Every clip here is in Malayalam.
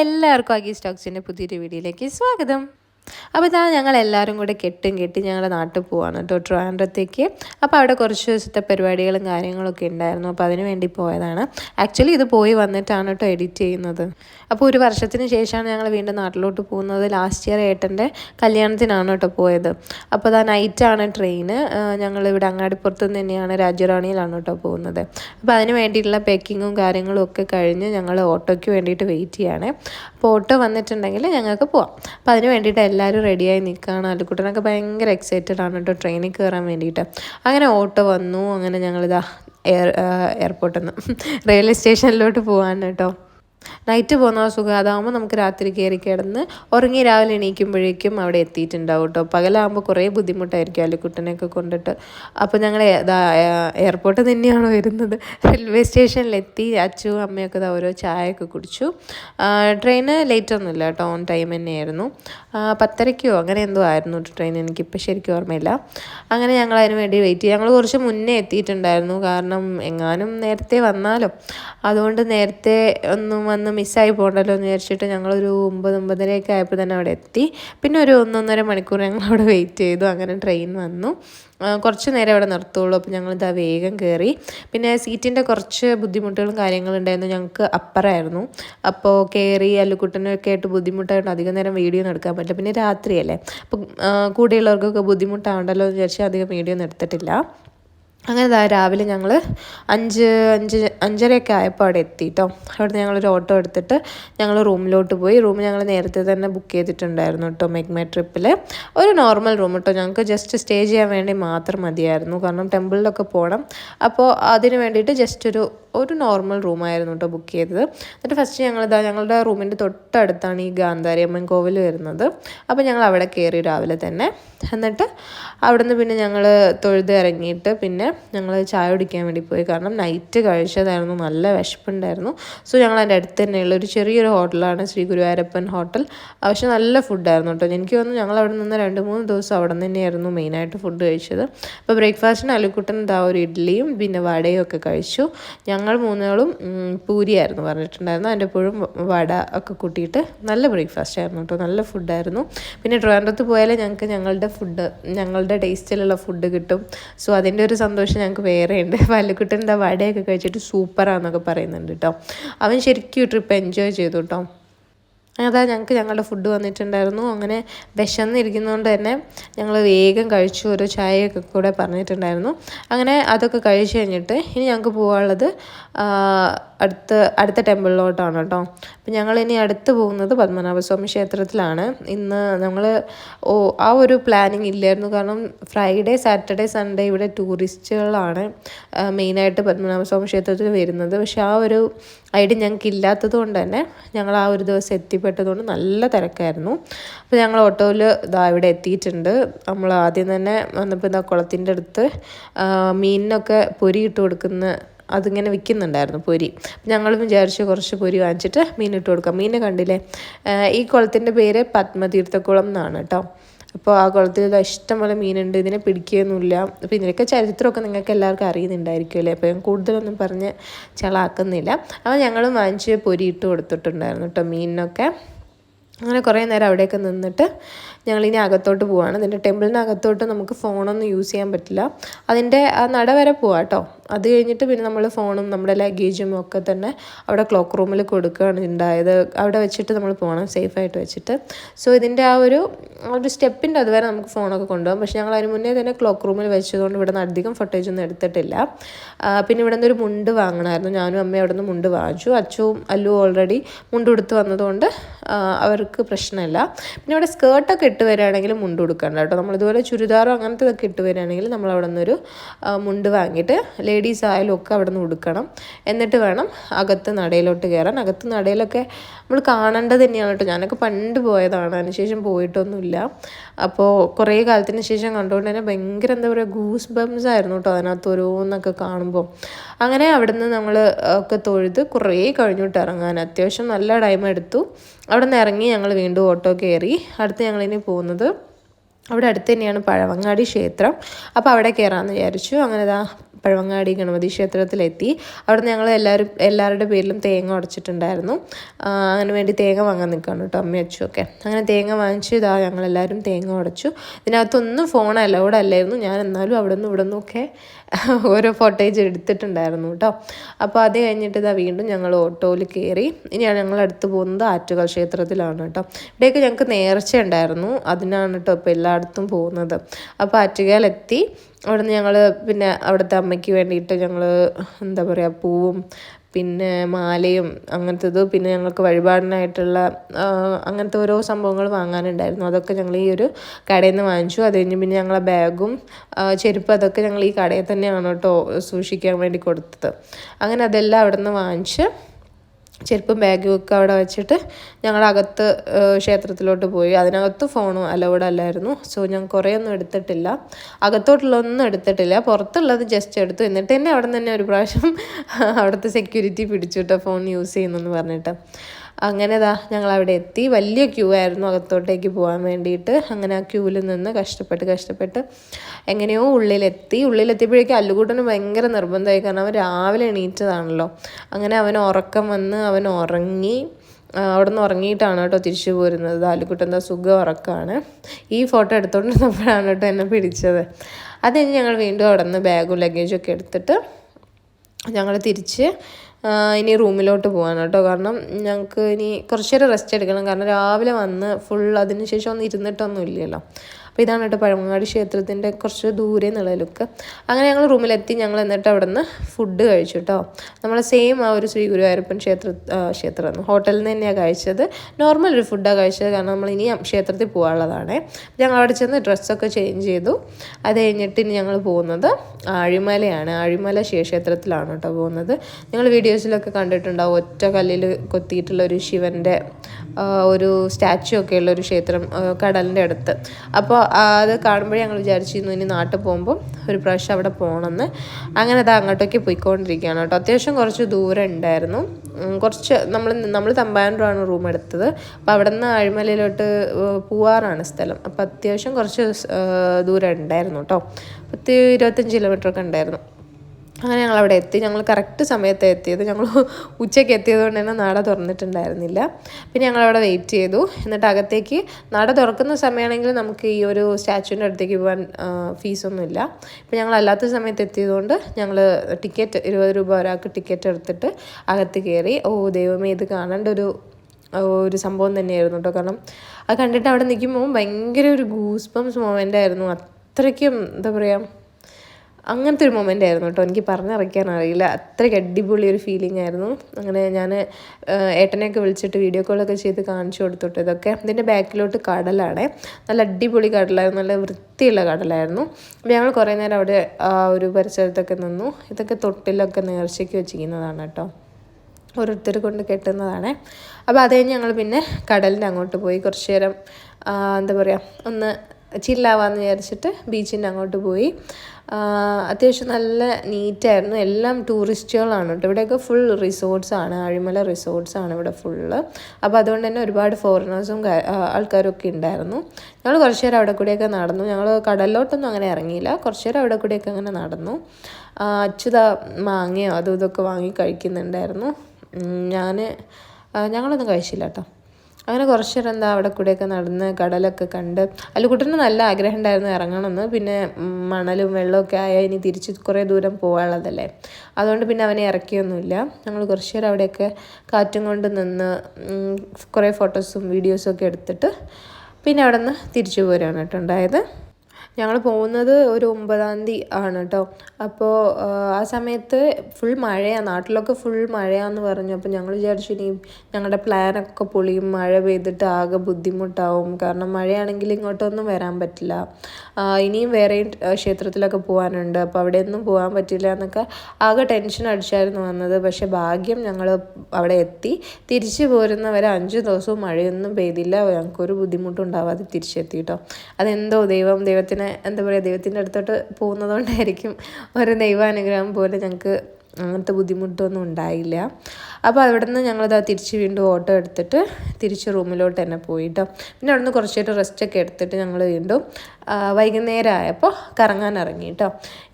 എല്ലാവർക്കും അഗി സ്റ്റോക്സിന്റെ പുതിയൊരു വീഡിയോയിലേക്ക് സ്വാഗതം. അപ്പോൾ ഇതാ ഞങ്ങൾ എല്ലാവരും കൂടെ കെട്ടും കെട്ടി ഞങ്ങളുടെ നാട്ടിൽ പോവാണ് കേട്ടോ ട്രിവാൻഡ്രത്തേക്ക്. അപ്പോൾ അവിടെ കുറച്ച് ദിവസത്തെ പരിപാടികളും കാര്യങ്ങളൊക്കെ ഉണ്ടായിരുന്നു. അപ്പോൾ അതിന് വേണ്ടി പോയതാണ്. ആക്ച്വലി ഇത് പോയി വന്നിട്ടാണ് കേട്ടോ എഡിറ്റ് ചെയ്യുന്നത്. അപ്പോൾ ഒരു വർഷത്തിന് ശേഷമാണ് ഞങ്ങൾ വീണ്ടും നാട്ടിലോട്ട് പോകുന്നത്. ലാസ്റ്റ് ഇയർ ഏട്ടന്റെ കല്യാണത്തിനാണ് കേട്ടോ പോയത്. അപ്പോൾ അതാ നൈറ്റാണ് ട്രെയിന് ഞങ്ങൾ ഇവിടെ അങ്ങാടിപ്പുറത്ത് നിന്ന് തന്നെയാണ് രാജ്യറാണിയിലാണ് കേട്ടോ പോകുന്നത്. അപ്പോൾ അതിന് വേണ്ടിയിട്ടുള്ള പാക്കിങ്ങും കാര്യങ്ങളും ഒക്കെ കഴിഞ്ഞ് ഞങ്ങൾ ഓട്ടോയ്ക്ക് വേണ്ടിയിട്ട് വെയിറ്റ് ചെയ്യുകയാണ് അപ്പോൾ ഓട്ടോ വന്നിട്ടുണ്ടെങ്കിൽ ഞങ്ങൾക്ക് പോവാം. അപ്പോൾ അതിന് വേണ്ടിയിട്ട് എല്ലാവരും റെഡിയായി നിൽക്കുകയാണ്. അല്ലുക്കുട്ടനൊക്കെ ഭയങ്കര എക്സൈറ്റഡ് ആണ് കേട്ടോ ട്രെയിനിൽ കയറാൻ വേണ്ടിയിട്ട്. അങ്ങനെ ഓട്ടോ വന്നു. അങ്ങനെ ഞങ്ങളിതാ എയർ എയർപോർട്ടിൽ നിന്ന് റെയിൽവേ സ്റ്റേഷനിലോട്ട് പോകാൻ കേട്ടോ നൈറ്റ് പോകുന്ന സുഖം അതാകുമ്പോൾ നമുക്ക് രാത്രി കയറി കിടന്ന് ഉറങ്ങി രാവിലെ എണീക്കുമ്പോഴേക്കും അവിടെ എത്തിയിട്ടുണ്ടാവും കേട്ടോ. പകലാകുമ്പോൾ കുറേ ബുദ്ധിമുട്ടായിരിക്കും അല്ലിക്കുട്ടനെയൊക്കെ കൊണ്ടിട്ട്. അപ്പോൾ ഞങ്ങൾ എയർപോർട്ട് തന്നെയാണ് വരുന്നത്. റെയിൽവേ സ്റ്റേഷനിലെത്തി അച്ഛനും അമ്മയൊക്കെ ഓരോ ചായയൊക്കെ കുടിച്ചു. ട്രെയിന് ലേറ്റ് ഒന്നുമില്ല കേട്ടോ ഓൺ ടൈം തന്നെയായിരുന്നു. പത്തരയ്ക്കോ അങ്ങനെ എന്തോ ആയിരുന്നു ട്രെയിൻ എനിക്കിപ്പോൾ ശരിക്കും ഓർമ്മയില്ല. അങ്ങനെ ഞങ്ങൾ അതിന് വേണ്ടി വെയിറ്റ് ചെയ്യും ഞങ്ങൾ കുറച്ച് മുന്നേ എത്തിയിട്ടുണ്ടായിരുന്നു. കാരണം എങ്ങാനും നേരത്തെ വന്നാലോ. അതുകൊണ്ട് നേരത്തെ ഒന്നും വന്ന് മിസ്സായി പോകണ്ടല്ലോ എന്ന് വിചാരിച്ചിട്ട് ഞങ്ങളൊരു ഒമ്പത് ഒമ്പതരയൊക്കെ ആയപ്പോൾ തന്നെ അവിടെ എത്തി. പിന്നെ ഒരു ഒന്നൊന്നര മണിക്കൂർ ഞങ്ങൾ അവിടെ വെയിറ്റ് ചെയ്തു. അങ്ങനെ ട്രെയിൻ വന്നു. കുറച്ച് നേരം അവിടെ നിർത്തുള്ളൂ. അപ്പോൾ ഞങ്ങൾ ഇതാ വേഗം കയറി പിന്നെ സീറ്റിന്റെ കുറച്ച് ബുദ്ധിമുട്ടുകളും കാര്യങ്ങളും ഉണ്ടായിരുന്നു. ഞങ്ങൾക്ക് അപ്പറായിരുന്നു. അപ്പോൾ കയറി അല്ലുക്കുട്ടനൊക്കെ ആയിട്ട് ബുദ്ധിമുട്ടായിട്ട് അധികം നേരം വീഡിയോ ഒന്നും എടുക്കാൻ പറ്റില്ല. പിന്നെ രാത്രിയല്ലേ? അപ്പോൾ കൂടെയുള്ളവർക്കൊക്കെ ബുദ്ധിമുട്ടാവണ്ടല്ലോ എന്ന് വിചാരിച്ചാൽ അധികം വീഡിയോ ഒന്നും എടുത്തിട്ടില്ല. അങ്ങനെ രാവിലെ ഞങ്ങൾ അഞ്ച് അഞ്ച് അഞ്ചരയൊക്കെ ആയപ്പോൾ അവിടെ എത്തി കേട്ടോ അവിടെ ഞങ്ങളൊരു ഓട്ടോ എടുത്തിട്ട് ഞങ്ങൾ റൂമിലോട്ട് പോയി. റൂം ഞങ്ങൾ നേരത്തെ തന്നെ ബുക്ക് ചെയ്തിട്ടുണ്ടായിരുന്നു കേട്ടോ മെഗ്മേ ട്രിപ്പിൽ ഒരു നോർമൽ റൂം കേട്ടോ ഞങ്ങൾക്ക് ജസ്റ്റ് സ്റ്റേ ചെയ്യാൻ വേണ്ടി മാത്രം മതിയായിരുന്നു. കാരണം ടെമ്പിളിലൊക്കെ പോകണം അപ്പോൾ അതിന് വേണ്ടിയിട്ട് ജസ്റ്റ് ഒരു ഒരു നോർമൽ റൂമായിരുന്നു കേട്ടോ ബുക്ക് ചെയ്തത്. എന്നിട്ട് ഫസ്റ്റ് ഞങ്ങൾ ഇതാ ഞങ്ങളുടെ റൂമിന്റെ തൊട്ടടുത്താണ് ഈ ഗാന്ധാരി അമ്മൻ കോവിൽ വരുന്നത്. അപ്പോൾ ഞങ്ങൾ അവിടെ കയറി രാവിലെ തന്നെ. എന്നിട്ട് അവിടെ നിന്ന് പിന്നെ ഞങ്ങൾ തൊഴുത് ഇറങ്ങിയിട്ട് പിന്നെ ഞങ്ങൾ ചായ കുടിക്കാൻ വേണ്ടി പോയി. കാരണം നൈറ്റ് കഴിച്ചതായിരുന്നു നല്ല വിശപ്പുണ്ടായിരുന്നു. സോ ഞങ്ങൾ അതിന്റെ അടുത്ത് തന്നെയുള്ള ഒരു ചെറിയൊരു ഹോട്ടലാണ് ശ്രീ ഗുരുവായൂരപ്പൻ ഹോട്ടൽ. പക്ഷെ നല്ല ഫുഡായിരുന്നു കേട്ടോ. എനിക്ക് തോന്നുന്നു ഞങ്ങൾ അവിടെ നിന്ന് രണ്ട് മൂന്ന് ദിവസം അവിടെ തന്നെയായിരുന്നു മെയിനായിട്ട് ഫുഡ് കഴിച്ചത്. അപ്പോൾ ബ്രേക്ക്ഫാസ്റ്റിന് അലുക്കുട്ടൻ ഇതാ ഒരു ഇഡ്ഡലിയും പിന്നെ വടയും ഒക്കെ കഴിച്ചു. ഞങ്ങൾ മൂന്നുകളും പൂരിയായിരുന്നു പറഞ്ഞിട്ടുണ്ടായിരുന്നു. അതിന്റെ എപ്പോഴും വട ഒക്കെ കൂട്ടിയിട്ട് നല്ല ബ്രേക്ക്ഫാസ്റ്റ് ആയിരുന്നു കേട്ടോ. നല്ല ഫുഡായിരുന്നു. പിന്നെ ട്രിവാൻഡ്രത്ത് പോയാലേ ഞങ്ങൾക്ക് ഞങ്ങളുടെ ഫുഡ് ഞങ്ങളുടെ ടേസ്റ്റിലുള്ള ഫുഡ് കിട്ടും. സോ അതിന്റെ ഒരു സന്തോഷം ഞങ്ങൾക്ക് വേറെ ഉണ്ട് വല്ലുക്കുട്ടൻ എന്താ വടയൊക്കെ കഴിച്ചിട്ട് സൂപ്പറാന്നൊക്കെ പറയുന്നുണ്ട് കേട്ടോ അവൻ ശരിക്കും ട്രിപ്പ് എൻജോയ് ചെയ്തു കേട്ടോ അതാ ഞങ്ങൾക്ക് ഞങ്ങളുടെ ഫുഡ് വന്നിട്ടുണ്ടായിരുന്നു. അങ്ങനെ വിശന്നിരിക്കുന്നതുകൊണ്ട് തന്നെ ഞങ്ങൾ വേഗം കഴിച്ചു. ഓരോ ചായയൊക്കെ കൂടെ പറഞ്ഞിട്ടുണ്ടായിരുന്നു. അങ്ങനെ അതൊക്കെ കഴിച്ചു കഴിഞ്ഞിട്ട് ഇനി ഞങ്ങൾക്ക് പോകാനുള്ളത് അടുത്ത അടുത്ത ടെമ്പിളിലോട്ടാണ് കേട്ടോ. അപ്പം ഞങ്ങൾ ഇനി അടുത്ത് പോകുന്നത് പത്മനാഭസ്വാമി ക്ഷേത്രത്തിലാണ്. ഇന്ന് ഞങ്ങൾ ഓ ആ ഒരു പ്ലാനിങ് ഇല്ലായിരുന്നു. കാരണം ഫ്രൈഡേ സാറ്റർഡേ സൺഡേ ഇവിടെ ടൂറിസ്റ്റുകളാണ് മെയിനായിട്ട് പത്മനാഭസ്വാമി ക്ഷേത്രത്തിൽ വരുന്നത്. പക്ഷേ ആ ഒരു ഐഡിയ ഞങ്ങൾക്ക് ഇല്ലാത്തത് കൊണ്ട് തന്നെ ഞങ്ങൾ ആ ഒരു ദിവസം എത്തിപ്പെട്ടതുകൊണ്ട് നല്ല തിരക്കായിരുന്നു. അപ്പോൾ ഞങ്ങൾ ഓട്ടോയിൽ ഇതാ ഇവിടെ എത്തിയിട്ടുണ്ട്. നമ്മൾ ആദ്യം തന്നെ വന്നപ്പോൾ ഇതാ കുളത്തിന്റെ അടുത്ത് മീനിനൊക്കെ പൊരി ഇട്ട് കൊടുക്കുന്ന അതിങ്ങനെ വിൽക്കുന്നുണ്ടായിരുന്നു പൊരി. ഞങ്ങൾ വിചാരിച്ചു കുറച്ച് പൊരി വാങ്ങിച്ചിട്ട് മീനിട്ട് കൊടുക്കാം. മീനെ കണ്ടില്ലേ? ഈ കുളത്തിന്റെ പേര് പത്മതീർത്ഥക്കുളം എന്നാണ് കേട്ടോ. അപ്പോൾ ആ കുളത്തിൽ ഇഷ്ടംപോലെ മീനുണ്ട്. ഇതിനെ പിടിക്കുകയൊന്നുമില്ല. അപ്പോൾ ഇതിനൊക്കെ ചരിത്രമൊക്കെ നിങ്ങൾക്ക് എല്ലാവർക്കും അറിയുന്നുണ്ടായിരിക്കും അല്ലേ? അപ്പോൾ ഞാൻ കൂടുതലൊന്നും പറഞ്ഞ് ചളാക്കുന്നില്ല. അപ്പോൾ ഞങ്ങൾ വാങ്ങിച്ച് പൊരി ഇട്ട് കൊടുത്തിട്ടുണ്ടായിരുന്നു കേട്ടോ മീനിനൊക്കെ. അങ്ങനെ കുറേ നേരം അവിടെയൊക്കെ നിന്നിട്ട് ഞങ്ങളിനി അകത്തോട്ട് പോവാണ്. അതിന്റെ ടെമ്പിളിന് അകത്തോട്ട് നമുക്ക് ഫോണൊന്നും യൂസ് ചെയ്യാൻ പറ്റില്ല. അതിന്റെ ആ നട വരെ പോവാം കേട്ടോ അത് കഴിഞ്ഞിട്ട് പിന്നെ നമ്മൾ ഫോണും നമ്മുടെ ലഗേജും ഒക്കെ തന്നെ അവിടെ ക്ലോക്ക് റൂമിൽ കൊടുക്കുകയാണ് ഉണ്ടായത്. അവിടെ വെച്ചിട്ട് നമ്മൾ പോകണം സേഫായിട്ട് വെച്ചിട്ട്. സോ ഇതിന്റെ ആ ഒരു ഒരു സ്റ്റെപ്പിന്റെ അതുവരെ നമുക്ക് ഫോണൊക്കെ കൊണ്ടുപോകാം. പക്ഷേ ഞങ്ങൾ അതിന് മുന്നേ തന്നെ ക്ലോക്ക് റൂമിൽ വെച്ചതുകൊണ്ട് ഇവിടെ നിന്ന് അധികം ഫുട്ടേജ് ഒന്നും എടുത്തിട്ടില്ല. പിന്നെ ഇവിടെ നിന്ന് ഒരു മുണ്ട് വാങ്ങണമായിരുന്നു. ഞാനും അമ്മയും അവിടെ നിന്ന് മുണ്ട് വാങ്ങിച്ചു. അച്ഛവും അല്ലു ഓൾറെഡി മുണ്ട് കൊടുത്ത് വന്നതുകൊണ്ട് അവർക്ക് പ്രശ്നമില്ല. പിന്നെ ഇവിടെ സ്കേർട്ടൊക്കെ വരികയാണെങ്കിൽ മുണ്ട് കൊടുക്കണ്ട കേട്ടോ. നമ്മളിതുപോലെ ചുരിദാറോ അങ്ങനത്തെ ഇതൊക്കെ ഇട്ട് വരികയാണെങ്കിൽ നമ്മൾ അവിടെ നിന്നൊരു മുണ്ട് വാങ്ങിയിട്ട് ലേഡീസ് ആയാലും ഒക്കെ അവിടെ നിന്ന് ഉടുക്കണം. എന്നിട്ട് വേണം അകത്ത് നടയിലോട്ട് കയറാൻ. അകത്ത് നടയിലൊക്കെ നമ്മൾ കാണേണ്ടത് തന്നെയാണ് കേട്ടോ. ഞാനൊക്കെ പണ്ട് പോയതാണ്. അതിനുശേഷം പോയിട്ടൊന്നുമില്ല. അപ്പോൾ കുറേ കാലത്തിന് ശേഷം കണ്ടുകൊണ്ട് തന്നെ ഭയങ്കര എന്താ പറയുക ഗൂസ് ബംസ് ആയിരുന്നു കേട്ടോ അതിനകത്ത് ഓരോന്നൊക്കെ കാണുമ്പോൾ അങ്ങനെ അവിടെ നിന്ന് നമ്മൾ ഒക്കെ തൊഴുത് കുറേ കഴിഞ്ഞിട്ട് ഇറങ്ങാൻ. അത്യാവശ്യം നല്ല ടൈം എടുത്തു. അവിടെ നിന്ന് ഇറങ്ങി ഞങ്ങൾ വീണ്ടും ഓട്ടോ കയറി. അടുത്ത് ഞങ്ങളിനി പോകുന്നത് അവിടെ അടുത്ത് തന്നെയാണ് പഴവങ്ങാടി ക്ഷേത്രം. അപ്പോൾ അവിടെ കയറാമെന്ന് വിചാരിച്ചു. അങ്ങനെ ഇതാ പഴവങ്ങാടി ഗണപതി ക്ഷേത്രത്തിലെത്തി. അവിടെ ഞങ്ങൾ എല്ലാവരും എല്ലാവരുടെ പേരിലും തേങ്ങ ഉടച്ചിട്ടുണ്ടായിരുന്നു. അതിന് വേണ്ടി തേങ്ങ വാങ്ങാൻ നിൽക്കുകയാണ് കേട്ടോ അമ്മയും അച്ഛനും ഒക്കെ. അങ്ങനെ തേങ്ങ വാങ്ങിച്ചു ഇതാ ഞങ്ങളെല്ലാവരും തേങ്ങ ഉടച്ചു. ഇതിനകത്തൊന്നും ഫോൺ അലൗഡ് അല്ലായിരുന്നു. ഞാൻ എന്നാലും അവിടെ നിന്നും ഇവിടെ നിന്നൊക്കെ ഓരോ ഫോട്ടേജ് എടുത്തിട്ടുണ്ടായിരുന്നു കേട്ടോ. അപ്പോൾ അത് കഴിഞ്ഞിട്ട് ഇതാ വീണ്ടും ഞങ്ങൾ ഓട്ടോയിൽ കയറി ഇനിയാണ് ഞങ്ങൾ അടുത്ത് പോകുന്നത് ആറ്റുകാൽ ക്ഷേത്രത്തിലാണ് കേട്ടോ. ഇവിടെയൊക്കെ ഞങ്ങൾക്ക് നേർച്ച ഉണ്ടായിരുന്നു അതിനാണ് കേട്ടോ ഇപ്പോൾ എല്ലായിടത്തും പോകുന്നത്. അപ്പോൾ ആറ്റുകാലെത്തി. അവിടെ നിന്ന് ഞങ്ങൾ പിന്നെ അവിടുത്തെ അമ്മയ്ക്ക് വേണ്ടിയിട്ട് ഞങ്ങൾ എന്താ പറയുക പൂവും പിന്നെ മാലയും അങ്ങനത്തേത് പിന്നെ ഞങ്ങൾക്ക് വഴിപാടിനായിട്ടുള്ള അങ്ങനത്തെ ഓരോ സംഭവങ്ങൾ വാങ്ങാനുണ്ടായിരുന്നു. അതൊക്കെ ഞങ്ങൾ ഈ ഒരു കടയിൽ നിന്ന് വാങ്ങിച്ചു. അത് കഴിഞ്ഞ് പിന്നെ ഞങ്ങളെ ബാഗും ചെരുപ്പ് അതൊക്കെ ഞങ്ങൾ ഈ കടയിൽ തന്നെയാണ് കേട്ടോ സൂക്ഷിക്കാൻ വേണ്ടി കൊടുത്തത്. അങ്ങനെ അതെല്ലാം അവിടെ നിന്ന് വാങ്ങിച്ച് ചെരുപ്പും ബാഗും ഒക്കെ അവിടെ വെച്ചിട്ട് ഞങ്ങൾ അകത്ത് ക്ഷേത്രത്തിലോട്ട് പോയി. അതിനകത്ത് ഫോണും അലൗഡ് അല്ലായിരുന്നു. സോ ഞാൻ കുറേ ഒന്നും എടുത്തിട്ടില്ല. അകത്തോട്ടുള്ളതൊന്നും എടുത്തിട്ടില്ല. പുറത്തുള്ളത് ജസ്റ്റ് എടുത്തു. എന്നിട്ട് തന്നെ അവിടെ നിന്ന് തന്നെ ഒരു പ്രാവശ്യം അവിടുത്തെ സെക്യൂരിറ്റി പിടിച്ചു ഫോൺ യൂസ് ചെയ്യുന്നെന്ന് പറഞ്ഞിട്ട്. അങ്ങനെ ദാ ഞങ്ങൾ അവിടെ എത്തി. വലിയ ക്യൂ ആയിരുന്നു അകത്തോട്ടേക്ക് പോകാൻ വേണ്ടിയിട്ട്. അങ്ങനെ ആ ക്യൂവിൽ നിന്ന് കഷ്ടപ്പെട്ട് കഷ്ടപ്പെട്ട് എങ്ങനെയോ ഉള്ളിലെത്തി. ഉള്ളിലെത്തിയപ്പോഴേക്കും അല്ലുകൂട്ടന് ഭയങ്കര നിർബന്ധമായി. കാരണം അവൻ രാവിലെ എണീറ്റതാണല്ലോ. അങ്ങനെ അവൻ ഉറക്കം വന്ന് അവൻ ഉറങ്ങി. അവിടെ നിന്ന് ഉറങ്ങിയിട്ടാണ് കേട്ടോ തിരിച്ചു പോരുന്നത്. അല്ലുക്കുട്ടൻ എന്താ സുഖം ഉറക്കമാണ് ഈ ഫോട്ടോ എടുത്തോണ്ടിരുന്നപ്പോഴാണ് കേട്ടോ എന്നെ പിടിച്ചത്. അത് കഴിഞ്ഞ് ഞങ്ങൾ വീണ്ടും അവിടെ നിന്ന് ബാഗും ലഗേജും ഒക്കെ എടുത്തിട്ട് ഞങ്ങൾ തിരിച്ച് ഇനി റൂമിലോട്ട് പോകാൻ കേട്ടോ കാരണം ഞങ്ങൾക്ക് ഇനി കുറച്ചേരം റെസ്റ്റ് എടുക്കണം. കാരണം രാവിലെ വന്ന് ഫുൾ അതിന് ശേഷം ഒന്ന് ഇരുന്നിട്ടൊന്നും ഇല്ലല്ലോ. അപ്പോൾ ഇതാണ് കേട്ടോ പഴമങ്ങാടി ക്ഷേത്രത്തിന്റെ കുറച്ച് ദൂരെ എന്നുള്ള ലുക്ക് അങ്ങനെ ഞങ്ങൾ റൂമിലെത്തി ഞങ്ങൾ എന്നിട്ട് അവിടെ നിന്ന് ഫുഡ് കഴിച്ചു കേട്ടോ നമ്മൾ സെയിം ആ ഒരു ശ്രീ ഗുരുവായൂരപ്പൻ ക്ഷേത്ര ക്ഷേത്രമാണ് ഹോട്ടലിൽ നിന്ന് തന്നെയാണ് കഴിച്ചത്. നോർമൽ ഒരു ഫുഡാണ് കഴിച്ചത് കാരണം നമ്മൾ ഇനി ക്ഷേത്രത്തിൽ പോകാനുള്ളതാണ് ഞങ്ങൾ അവിടെ ചെന്ന് ഡ്രസ്സൊക്കെ ചേഞ്ച് ചെയ്തു. അത് കഴിഞ്ഞിട്ട് ഇനി ഞങ്ങൾ പോകുന്നത് ആഴിമലയാണ്. ആഴിമല ശിവക്ഷേത്രത്തിലാണ് കേട്ടോ പോകുന്നത്. നിങ്ങൾ വീഡിയോസിലൊക്കെ കണ്ടിട്ടുണ്ടാവും ഒറ്റ കല്ലിൽ കൊത്തിയിട്ടുള്ള ഒരു ശിവന്റെ ഒരു സ്റ്റാച്ചു ഒക്കെ ഉള്ള ഒരു ക്ഷേത്രം കടലിന്റെ അടുത്ത്. അപ്പോൾ അത് കാണുമ്പോഴേ ഞങ്ങൾ വിചാരിച്ചിരുന്നു ഇനി നാട്ടിൽ പോകുമ്പോൾ ഒരു പ്രാവശ്യം അവിടെ പോകണമെന്ന്. അങ്ങനെ അത് അങ്ങോട്ടേക്ക് പോയിക്കൊണ്ടിരിക്കുകയാണ് കേട്ടോ. അത്യാവശ്യം കുറച്ച് ദൂരം ഉണ്ടായിരുന്നു. കുറച്ച് നമ്മൾ നമ്മൾ തമ്പാനൂരാണ് റൂം എടുത്തത്. അപ്പോൾ അവിടെ നിന്ന് അഴിമലയിലോട്ട് പോവാറാണ് സ്ഥലം. അപ്പോൾ അത്യാവശ്യം കുറച്ച് ദൂരം ഉണ്ടായിരുന്നു കേട്ടോ. പത്ത് ഇരുപത്തഞ്ച് കിലോമീറ്റർ ഒക്കെ ഉണ്ടായിരുന്നു. അങ്ങനെ ഞങ്ങൾ അവിടെ എത്തി. ഞങ്ങൾ കറക്റ്റ് സമയത്ത് എത്തിയത്. ഞങ്ങൾ ഉച്ചയ്ക്ക് എത്തിയത് കൊണ്ട് തന്നെ നട തുറന്നിട്ടുണ്ടായിരുന്നില്ല. പിന്നെ ഞങ്ങൾ അവിടെ വെയിറ്റ് ചെയ്തു. എന്നിട്ട് അകത്തേക്ക് നട തുറക്കുന്ന സമയമാണെങ്കിൽ നമുക്ക് ഈ ഒരു സ്റ്റാച്ചുവിന്റെ അടുത്തേക്ക് പോകാൻ ഫീസൊന്നുമില്ല ഇപ്പം ഞങ്ങൾ അല്ലാത്ത സമയത്ത് എത്തിയതുകൊണ്ട് ഞങ്ങൾ ടിക്കറ്റ് ഇരുപത് രൂപ ഒരാൾക്ക് ടിക്കറ്റ് എടുത്തിട്ട് അകത്ത് കയറി ഓ ദൈവമേ ഇത് കാണേണ്ട ഒരു ഒരു സംഭവം തന്നെയായിരുന്നു കേട്ടോ കാരണം അത് കണ്ടിട്ട് അവിടെ നിൽക്കുമ്പോൾ ഭയങ്കര ഒരു ഗൂസ്പംസ് മൊമെന്റ് ആയിരുന്നു. അത്രയ്ക്കും എന്താ പറയുക അങ്ങനത്തെ ഒരു മൊമെന്റ് ആയിരുന്നു കേട്ടോ. എനിക്ക് പറഞ്ഞറിയിക്കാൻ അറിയില്ല. അത്രയ്ക്ക് അടിപൊളി ഒരു ഫീലിംഗ് ആയിരുന്നു. അങ്ങനെ ഞാൻ ഏട്ടനെയൊക്കെ വിളിച്ചിട്ട് വീഡിയോ കോളൊക്കെ ചെയ്ത് കാണിച്ചു കൊടുത്തിട്ട് ഇതൊക്കെ. ഇതിന്റെ ബാക്കിലോട്ട് കടലാണ്. നല്ല അടിപൊളി കടലായിരുന്നു. നല്ല വൃത്തിയുള്ള കടലായിരുന്നു. അപ്പോൾ ഞങ്ങൾ കുറേ നേരം അവിടെ ഒരു പരിസരത്തൊക്കെ നിന്നു. ഇതൊക്കെ തൊട്ടിലൊക്കെ നേർച്ചയ്ക്ക് വെച്ചിരിക്കുന്നതാണ് കേട്ടോ. ഓരോരുത്തർ കൊണ്ട് കെട്ടുന്നതാണ്. അപ്പോൾ അത് കഴിഞ്ഞ് ഞങ്ങൾ പിന്നെ കടലിന്റെ അങ്ങോട്ട് പോയി. കുറച്ച് നേരം എന്താ പറയുക ഒന്ന് ചില്ലാവാന്ന് വിചാരിച്ചിട്ട് ബീച്ചിന്റെ അങ്ങോട്ട് പോയി. അത്യാവശ്യം നല്ല നീറ്റായിരുന്നു. എല്ലാം ടൂറിസ്റ്റുകളാണ് കേട്ടോ. ഇവിടെയൊക്കെ ഫുൾ റിസോർട്ട്സാണ് അഴിമല റിസോർട്ട്സാണ് ഇവിടെ ഫുള്ള് അപ്പോൾ അതുകൊണ്ട് തന്നെ ഒരുപാട് ഫോറിനേഴ്സും ആൾക്കാരും ഒക്കെ ഉണ്ടായിരുന്നു. ഞങ്ങൾ കുറച്ച് നേരം അവിടെ കൂടെയൊക്കെ നടന്നു. ഞങ്ങൾ കടലിലോട്ടൊന്നും അങ്ങനെ ഇറങ്ങിയില്ല. കുറച്ച് നേരം അവിടെ കൂടെയൊക്കെ അങ്ങനെ നടന്നു. അച്യുത മാങ്ങയോ അതും ഇതൊക്കെ വാങ്ങി കഴിക്കുന്നുണ്ടായിരുന്നു. ഞാൻ ഞങ്ങളൊന്നും കഴിച്ചില്ല കേട്ടോ. അങ്ങനെ കുറച്ച് നേരം എന്താ അവിടെ കൂടെയൊക്കെ നടന്ന് കടലൊക്കെ കണ്ട് അല്ലുകുട്ടന് നല്ല ആഗ്രഹം ഉണ്ടായിരുന്നു ഇറങ്ങണമെന്ന്. പിന്നെ മണലും വെള്ളമൊക്കെ ആയാൽ ഇനി തിരിച്ച് കുറേ ദൂരം പോകാനുള്ളതല്ലേ അതുകൊണ്ട് പിന്നെ അവനെ ഇറക്കിയൊന്നുമില്ല. ഞങ്ങൾ കുറച്ച് നേരം അവിടെയൊക്കെ കാറ്റും കൊണ്ട് നിന്ന് കുറേ ഫോട്ടോസും വീഡിയോസും ഒക്കെ എടുത്തിട്ട് പിന്നെ അവിടെ നിന്ന് തിരിച്ചു പോരുകയാണ് കേട്ടോ ഉണ്ടായത്. ഞങ്ങൾ പോകുന്നത് ഒരു ഒമ്പതാം തീയതി ആണ് കേട്ടോ അപ്പോൾ ആ സമയത്ത് ഫുൾ മഴയാണ് നാട്ടിലൊക്കെ ഫുൾ മഴയാന്ന് പറഞ്ഞു. അപ്പോൾ ഞങ്ങൾ വിചാരിച്ചു ഇനി ഞങ്ങളുടെ പ്ലാനൊക്കെ പൊളിയും. മഴ പെയ്തിട്ട് ആകെ ബുദ്ധിമുട്ടാവും. കാരണം മഴയാണെങ്കിൽ ഇങ്ങോട്ടൊന്നും വരാൻ പറ്റില്ല. ഇനിയും വേറെയും ക്ഷേത്രത്തിലൊക്കെ പോകാനുണ്ട് അപ്പോൾ അവിടെയൊന്നും പോകാൻ പറ്റില്ല എന്നൊക്കെ ആകെ ടെൻഷൻ അടിച്ചായിരുന്നു വന്നത്. പക്ഷെ ഭാഗ്യം ഞങ്ങൾ അവിടെ എത്തി. തിരിച്ചു പോരുന്നവരെ അഞ്ച് ദിവസവും മഴയൊന്നും പെയ്തില്ല. ഞങ്ങൾക്കൊരു ബുദ്ധിമുട്ടുണ്ടാവാതെ തിരിച്ചെത്തി കേട്ടോ അതെന്തോ ദൈവം ദൈവത്തിന് എന്താ പറയുക ദൈവത്തിന്റെ അടുത്തോട്ട് പോകുന്നതുകൊണ്ടായിരിക്കും ഒരു ദൈവാനുഗ്രഹം പോലെ ഞങ്ങൾക്ക് അങ്ങനത്തെ ബുദ്ധിമുട്ടൊന്നും ഉണ്ടായില്ല. അപ്പോൾ അവിടെ നിന്ന് ഞങ്ങളത് തിരിച്ച് വീണ്ടും ഓട്ടോ എടുത്തിട്ട് തിരിച്ച് റൂമിലോട്ട് തന്നെ പോയിട്ടോ. പിന്നെ അവിടെ നിന്ന് കുറച്ച് നേരം റെസ്റ്റൊക്കെ എടുത്തിട്ട് ഞങ്ങൾ വീണ്ടും വൈകുന്നേരം ആയപ്പോൾ കറങ്ങാൻ ഇറങ്ങി കേട്ടോ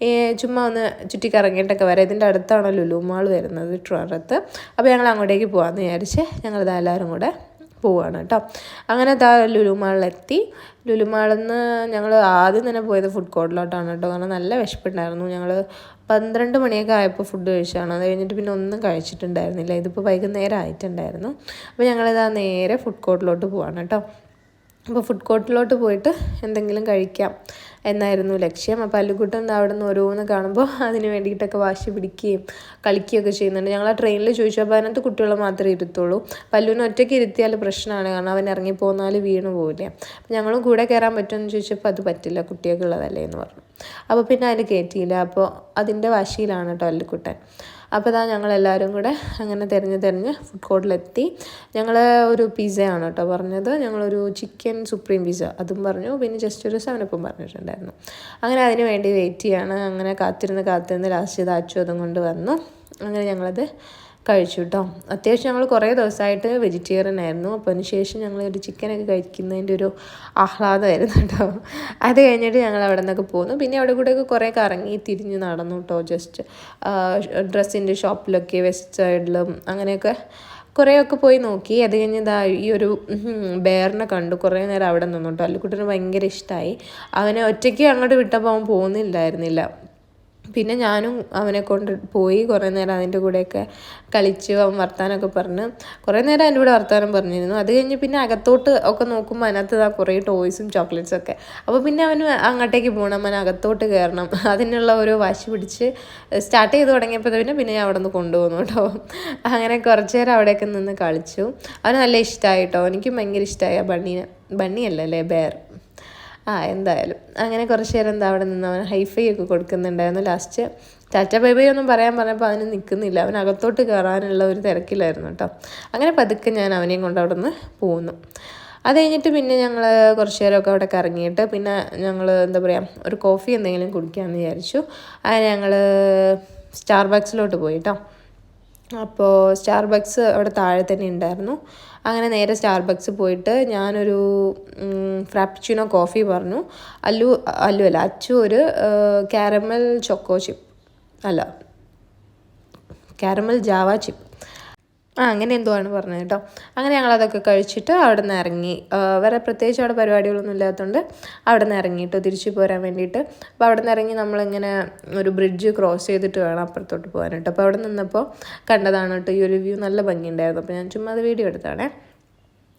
ഈ ചുമ്മാ ഒന്ന് ചുറ്റി കറങ്ങിയിട്ടൊക്കെ വരാം. ഇതിന്റെ അടുത്താണ് ലുലുമാൾ വരുന്നത് ട്രോറത്ത് അപ്പോൾ ഞങ്ങൾ അങ്ങോട്ടേക്ക് പോകാമെന്ന് വിചാരിച്ച് ഞങ്ങളിത് എല്ലാവരും കൂടെ പോവാണ് കേട്ടോ. അങ്ങനെ താ ലുലുമാളിലെത്തി. ലുലുമാളിൽ നിന്ന് ഞങ്ങൾ ആദ്യം തന്നെ പോയത് ഫുഡ് കോർട്ടിലോട്ടാണ് കേട്ടോ. കാരണം നല്ല വിശപ്പുണ്ടായിരുന്നു. ഞങ്ങൾ പന്ത്രണ്ട് മണിയൊക്കെ ആയപ്പോൾ ഫുഡ് കഴിച്ചതാണ്. അത് കഴിഞ്ഞിട്ട് പിന്നെ ഒന്നും കഴിച്ചിട്ടുണ്ടായിരുന്നില്ല. ഇതിപ്പോൾ വൈകുന്നേരം ആയിട്ടുണ്ടായിരുന്നു. അപ്പോൾ ഞങ്ങളിതാ നേരെ ഫുഡ് കോർട്ടിലോട്ട് പോവാണ് കേട്ടോ. അപ്പോൾ ഫുഡ് കോർട്ടിലോട്ട് പോയിട്ട് എന്തെങ്കിലും കഴിക്കാം എന്നായിരുന്നു ലക്ഷ്യം. അപ്പോൾ അല്ലുകുട്ടൻ അവിടെ നിന്ന് ഓരോന്ന് കാണുമ്പോൾ അതിന് വേണ്ടിയിട്ടൊക്കെ വാശി പിടിക്കുകയും കളിക്കുകയൊക്കെ ചെയ്യുന്നുണ്ട്. ഞങ്ങൾ ആ ട്രെയിനിൽ ചോദിച്ചു അപ്പോൾ അതിനകത്ത് കുട്ടികളെ മാത്രമേ ഇരുത്തുള്ളൂ? പല്ലുവിന് ഒറ്റയ്ക്ക് ഇരുത്തിയാൽ പ്രശ്നമാണ്. കാരണം അവൻ ഇറങ്ങിപ്പോന്നാൽ വീണ് പോവില്ല. അപ്പോൾ ഞങ്ങളും കൂടെ കയറാൻ പറ്റുമെന്ന് ചോദിച്ചപ്പോൾ അത് പറ്റില്ല കുട്ടിയൊക്കെ ഉള്ളതല്ലേ എന്ന് പറഞ്ഞു. അപ്പോൾ പിന്നെ അതിൽ കയറ്റിയില്ല. അപ്പോൾ അതിന്റെ വാശിയിലാണ് കേട്ടോ അല്ലുക്കുട്ടൻ അപ്പോൾ ഇതാ ഞങ്ങളെല്ലാവരും കൂടെ അങ്ങനെ തിരഞ്ഞ് തിരഞ്ഞ് ഫുഡ് കോർട്ടിലെത്തി ഞങ്ങൾ ഒരു പിസയാണ് കേട്ടോ പറഞ്ഞത്. ഞങ്ങളൊരു ചിക്കൻ സുപ്രീം പിസ്സ അതും പറഞ്ഞു. പിന്നെ ജസ്റ്റ് ഒരു സെവനപ്പും പറഞ്ഞിട്ടുണ്ടായിരുന്നു. അങ്ങനെ അതിന് വേണ്ടി വെയിറ്റ് ചെയ്യാണ്. അങ്ങനെ കാത്തിരുന്ന് കാത്തിരുന്ന് ലാസ്റ്റ് ഇതാച്ചു അതും കൊണ്ട് വന്നു. അങ്ങനെ ഞങ്ങളത് കഴിച്ചു കേട്ടോ അത്യാവശ്യം ഞങ്ങൾ കുറേ ദിവസമായിട്ട് വെജിറ്റേറിയൻ ആയിരുന്നു. അപ്പോൾ അതിന് ശേഷം ഞങ്ങൾ ഒരു ചിക്കനൊക്കെ കഴിക്കുന്നതിന്റെ ഒരു ആഹ്ലാദമായിരുന്നു കേട്ടോ അത് കഴിഞ്ഞിട്ട് ഞങ്ങൾ അവിടെ നിന്നൊക്കെ പോന്നു. പിന്നെ അവിടെ കൂടെയൊക്കെ കുറേ കറങ്ങി തിരിഞ്ഞ് നടന്നു കേട്ടോ ജസ്റ്റ് ഡ്രസ്സിന്റെ ഷോപ്പിലൊക്കെ വെസ്റ്റ് സൈഡിലും അങ്ങനെയൊക്കെ കുറേയൊക്കെ പോയി നോക്കി. അത് കഴിഞ്ഞ് ഇതാ ഈ ഒരു ബേറിനെ കണ്ടു. കുറേ നേരം അവിടെ നിന്നു കേട്ടോ അല്ലുക്കുട്ടന് ഭയങ്കര ഇഷ്ടമായി അവനെ ഒറ്റയ്ക്ക് അങ്ങോട്ട് വിട്ടപ്പോൾ അവൻ പോകുന്നില്ലായിരുന്നില്ല. പിന്നെ ഞാനും അവനെ കൊണ്ട് പോയി കുറേ നേരം അതിന്റെ കൂടെയൊക്കെ കളിച്ച് അവൻ വർത്താനമൊക്കെ പറഞ്ഞ് കുറേ നേരം അതിന്റെ കൂടെ വർത്താനം പറഞ്ഞിരുന്നു. അത് കഴിഞ്ഞ് പിന്നെ അകത്തോട്ട് ഒക്കെ നോക്കുമ്പോൾ അതിനകത്ത് ആ കുറേ ടോയ്സും ചോക്ലേറ്റ്സും ഒക്കെ. അപ്പോൾ പിന്നെ അവന് അങ്ങോട്ടേക്ക് പോകണം അവൻ അകത്തോട്ട് കയറണം. അതിനുള്ള ഒരു വാശി പിടിച്ച് സ്റ്റാർട്ട് ചെയ്ത് തുടങ്ങിയപ്പോൾ പിന്നെ പിന്നെ ഞാൻ അവിടെ നിന്ന് കൊണ്ടുപോകുന്നു കേട്ടോ. അങ്ങനെ കുറച്ച് നേരം അവിടെയൊക്കെ നിന്ന് കളിച്ചു. അവന് നല്ല ഇഷ്ടമായി കേട്ടോ. എനിക്കും ഭയങ്കര ഇഷ്ടമായി ആ ബണ്ണീനെ. ബണ്ണിയല്ലേ ബെയർ ആ എന്തായാലും. അങ്ങനെ കുറച്ച് നേരം എന്താ അവിടെ നിന്ന് അവൻ ഹൈഫൈ ഒക്കെ കൊടുക്കുന്നുണ്ടായിരുന്നു. ലാസ്റ്റ് ടാറ്റ ബൈ ബൈ ഒന്നും പറയാൻ പറഞ്ഞപ്പോൾ അവന് നിൽക്കുന്നില്ല. അവൻ അകത്തോട്ട് കയറാനുള്ള ഒരു തിരക്കിലായിരുന്നു കേട്ടോ. അങ്ങനെ പതുക്കെ ഞാൻ അവനെയും കൊണ്ട് അവിടെ നിന്ന് പോകുന്നു അത് കഴിഞ്ഞിട്ട് പിന്നെ ഞങ്ങൾ കുറച്ച് നേരമൊക്കെ അവിടെ കറങ്ങിയിട്ട് പിന്നെ ഞങ്ങൾ എന്താ പറയുക ഒരു കോഫി എന്തെങ്കിലും കുടിക്കാമെന്ന് വിചാരിച്ചു. അങ്ങനെ ഞങ്ങൾ സ്റ്റാർബക്സിലോട്ട് പോയി കേട്ടോ. അപ്പോൾ സ്റ്റാർബക്സ് അവിടെ താഴെ തന്നെ ഉണ്ടായിരുന്നു. അങ്ങനെ നേരെ സ്റ്റാർബക്സ് പോയിട്ട് ഞാനൊരു ഫ്രാപ്പിച്ചിനോ കോഫി പറഞ്ഞു. അല്ലു അല്ലു അല്ല അച്ചു ഒരു കാരമൽ ചൊക്കോ ചിപ്പ്. അല്ല കാരമൽ ജാവ ചിപ്പ്. ആ അങ്ങനെ എന്തോ ആണ് പറഞ്ഞത് കേട്ടോ. അങ്ങനെ ഞങ്ങൾ അതൊക്കെ കഴിച്ചിട്ട് അവിടെ നിന്ന് ഇറങ്ങി വേറെ പ്രത്യേകിച്ച് അവിടെ പരിപാടികളൊന്നും ഇല്ലാത്തതുകൊണ്ട് അവിടെ നിന്ന് ഇറങ്ങിയിട്ടോ തിരിച്ചു പോരാൻ വേണ്ടിയിട്ട്. അപ്പോൾ അവിടെ നിന്ന് ഇറങ്ങി നമ്മളിങ്ങനെ ഒരു ബ്രിഡ്ജ് ക്രോസ് ചെയ്തിട്ട് വേണം അപ്പുറത്തോട്ട് പോകാൻ കേട്ടോ അപ്പോൾ അവിടെ നിന്നപ്പോൾ കണ്ടതാണ് കേട്ടോ ഈ ഒരു വ്യൂ നല്ല ഭംഗിയുണ്ടായിരുന്നു. അപ്പോൾ ഞാൻ ചുമ്മാ അത് വീഡിയോ എടുത്താണേ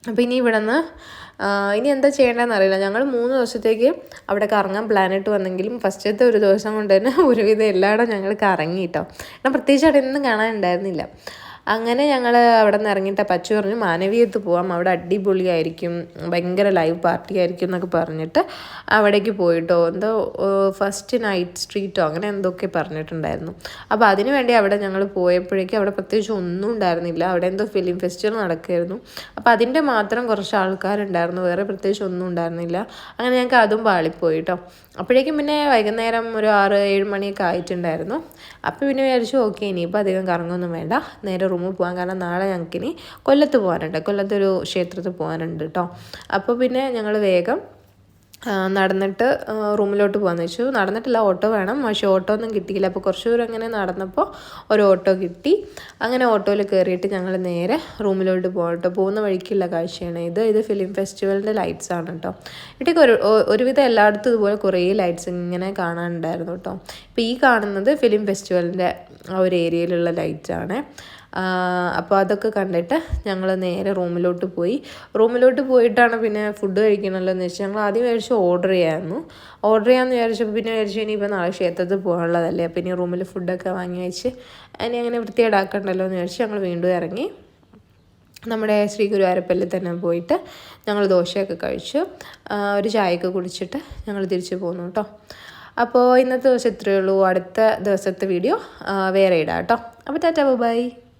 അപ്പോൾ ഇനി ഇവിടെ നിന്ന് ഇനി എന്താ ചെയ്യേണ്ടതെന്ന് അറിയില്ല. ഞങ്ങൾ മൂന്ന് ദിവസത്തേക്ക് അവിടെ കറങ്ങാൻ പ്ലാനിട്ട് വന്നെങ്കിലും ഫസ്റ്റത്തെ ഒരു ദിവസം കൊണ്ട് തന്നെ ഒരുവിധം എല്ലായിടം ഞങ്ങൾ കറങ്ങി കേട്ടോ. കാരണം പ്രത്യേകിച്ച് അവിടെ ഒന്നും കാണാനുണ്ടായിരുന്നില്ല അങ്ങനെ ഞങ്ങൾ അവിടെ നിന്ന് ഇറങ്ങിയിട്ട് പച്ചു പറഞ്ഞു മാനവീയത്ത് പോവാം. അവിടെ അടിപൊളിയായിരിക്കും. ഭയങ്കര ലൈവ് പാർട്ടി ആയിരിക്കും എന്നൊക്കെ പറഞ്ഞിട്ട് അവിടേക്ക് പോയിട്ടോ. എന്തോ ഫസ്റ്റ് നൈറ്റ് സ്ട്രീറ്റോ അങ്ങനെ എന്തൊക്കെ പറഞ്ഞിട്ടുണ്ടായിരുന്നു. അപ്പോൾ അതിന് വേണ്ടി അവിടെ ഞങ്ങൾ പോയപ്പോഴേക്കും അവിടെ പ്രത്യേകിച്ച് ഒന്നും ഉണ്ടായിരുന്നില്ല. അവിടെ എന്തോ ഫിലിം ഫെസ്റ്റിവൽ നടക്കുമായിരുന്നു അപ്പോൾ അതിന്റെ മാത്രം കുറച്ച് ആൾക്കാരുണ്ടായിരുന്നു. വേറെ പ്രത്യേകിച്ച് ഒന്നും ഉണ്ടായിരുന്നില്ല. അങ്ങനെ ഞങ്ങൾക്ക് അതും പാളിപ്പോയി കേട്ടോ അപ്പോഴേക്കും പിന്നെ വൈകുന്നേരം ഒരു ആറ് ഏഴ് മണിയൊക്കെ ആയിട്ടുണ്ടായിരുന്നു. അപ്പോൾ പിന്നെ വിചാരിച്ചു ഓക്കെ ഇനിയിപ്പോൾ അധികം കറങ്ങൊന്നും വേണ്ട. നേരെ റൂമിൽ പോകാൻ കാരണം നാളെ ഞങ്ങൾക്കിനി കൊല്ലത്ത് പോകാനുണ്ട്. കൊല്ലത്തൊരു ക്ഷേത്രത്തിൽ പോകാനുണ്ട് കേട്ടോ അപ്പോൾ പിന്നെ ഞങ്ങൾ വേഗം നടന്നിട്ട് റൂമിലോട്ട് പോകാമെന്ന് വെച്ചു. നടന്നിട്ടില്ല ഓട്ടോ വേണം. പക്ഷേ ഓട്ടോ ഒന്നും കിട്ടിയില്ല. അപ്പോൾ കുറച്ച് ദൂരം അങ്ങനെ നടന്നപ്പോൾ ഒരു ഓട്ടോ കിട്ടി. അങ്ങനെ ഓട്ടോയിൽ കയറിയിട്ട് ഞങ്ങൾ നേരെ റൂമിലോട്ട് പോകാം കേട്ടോ പോകുന്ന വഴിക്കുള്ള കാഴ്ചയാണ് ഇത്. ഇത് ഫിലിം ഫെസ്റ്റിവലിന്റെ ലൈറ്റ്സ് ആണ് കേട്ടോ ഇവിടേക്ക് ഒരു ഒരുവിധം എല്ലായിടത്തും ഇതുപോലെ കുറേ ലൈറ്റ്സ് ഇങ്ങനെ കാണാനുണ്ടായിരുന്നു കേട്ടോ ഇപ്പോൾ ഈ കാണുന്നത് ഫിലിം ഫെസ്റ്റിവലിന്റെ ആ ഒരു ഏരിയയിലുള്ള ലൈറ്റ്സാണ് അപ്പോൾ അതൊക്കെ കണ്ടിട്ട് ഞങ്ങൾ നേരെ റൂമിലോട്ട് പോയി. റൂമിലോട്ട് പോയിട്ടാണ് പിന്നെ ഫുഡ് കഴിക്കണമല്ലോ എന്ന് വെച്ചാൽ ഞങ്ങൾ ആദ്യം വിചാരിച്ചു ഓർഡർ ചെയ്യാമായിരുന്നു ഓർഡർ ചെയ്യാമെന്ന് വിചാരിച്ചപ്പോൾ പിന്നെ വിചാരിച്ചു ഇനിയിപ്പോൾ നാളെ ക്ഷേത്രത്തിൽ പോകാനുള്ളതല്ലേ അപ്പോൾ ഇനി റൂമിൽ ഫുഡൊക്കെ വാങ്ങി വെച്ച് ഇനി അങ്ങനെ വൃത്തിയേടാക്കണ്ടല്ലോ എന്ന് വിചാരിച്ച് ഞങ്ങൾ വീണ്ടും ഇറങ്ങി. നമ്മുടെ ശ്രീ ഗുരുവായൂരപ്പല്ലിൽ തന്നെ പോയിട്ട് ഞങ്ങൾ ദോശയൊക്കെ കഴിച്ചു. ഒരു ചായയൊക്കെ കുടിച്ചിട്ട് ഞങ്ങൾ തിരിച്ചു പോന്നു കേട്ടോ. അപ്പോൾ ഇന്നത്തെ ദിവസം ഇത്രയേ ഉള്ളൂ. അടുത്ത ദിവസത്തെ വീഡിയോ വേറെ ഇടാം കേട്ടോ. അപ്പോൾ ടാറ്റാ ബൈ.